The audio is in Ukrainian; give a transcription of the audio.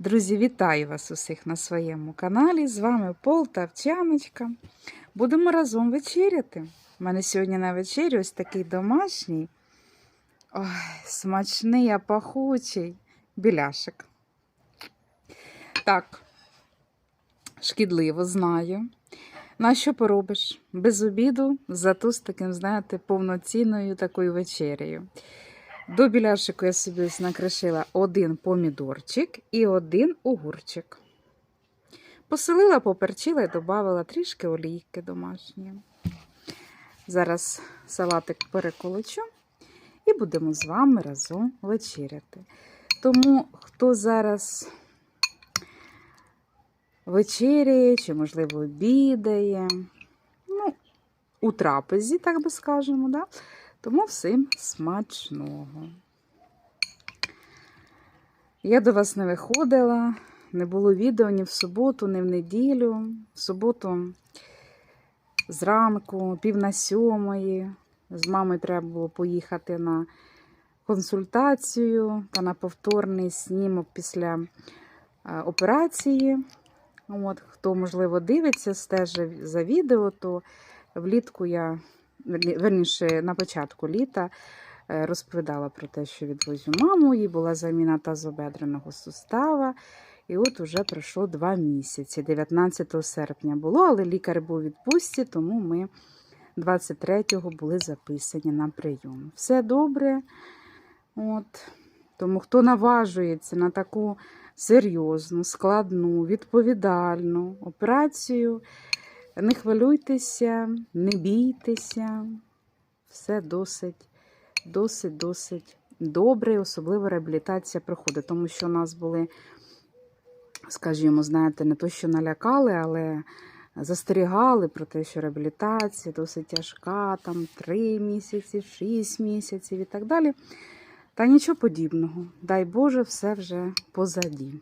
Друзі, вітаю вас усіх на своєму каналі. З вами Полтавчаночка. Будемо разом вечеряти. У мене сьогодні на вечері ось такий домашній, ой, смачний, а пахучий біляшик. Так, шкідливо знаю. На що поробиш? Без обіду, зато з таким, знаєте, повноцінною такою вечерею. До біляшику я собі накришила один помідорчик і один огурчик. Поселила, поперчила і додала трішки олійки домашньої. Зараз салатик переколочу і будемо з вами разом вечеряти. Тому, хто зараз вечеряє чи, можливо, обідає, ну, у трапезі, так би скажемо, да? Тому всім смачного. Я до вас не виходила, не було відео ні в суботу, ні в неділю. В суботу зранку, пів на сьомої. З мамою треба було поїхати на консультацію та на повторний снімок після е, операції. От, хто, можливо, дивиться, стежить за відео, то влітку я верніше на початку літа е, розповідала про те, що відвозю маму, їй була заміна тазобедреного сустава. І от уже пройшло два місяці. 19 серпня було, але лікар був у відпустці, тому ми 23-го були записані на прийом. Все добре. От. Тому хто наважується на таку серйозну, складну, відповідальну операцію, не хвилюйтеся, не бійтеся. Все досить, досить, досить добре, особливо реабілітація проходить, тому що у нас були, скажімо, знаєте, не то, що налякали, але застерігали про те, що реабілітація досить тяжка, там 3 місяці, 6 місяців і так далі. Та нічого подібного. Дай Боже, все вже позаді.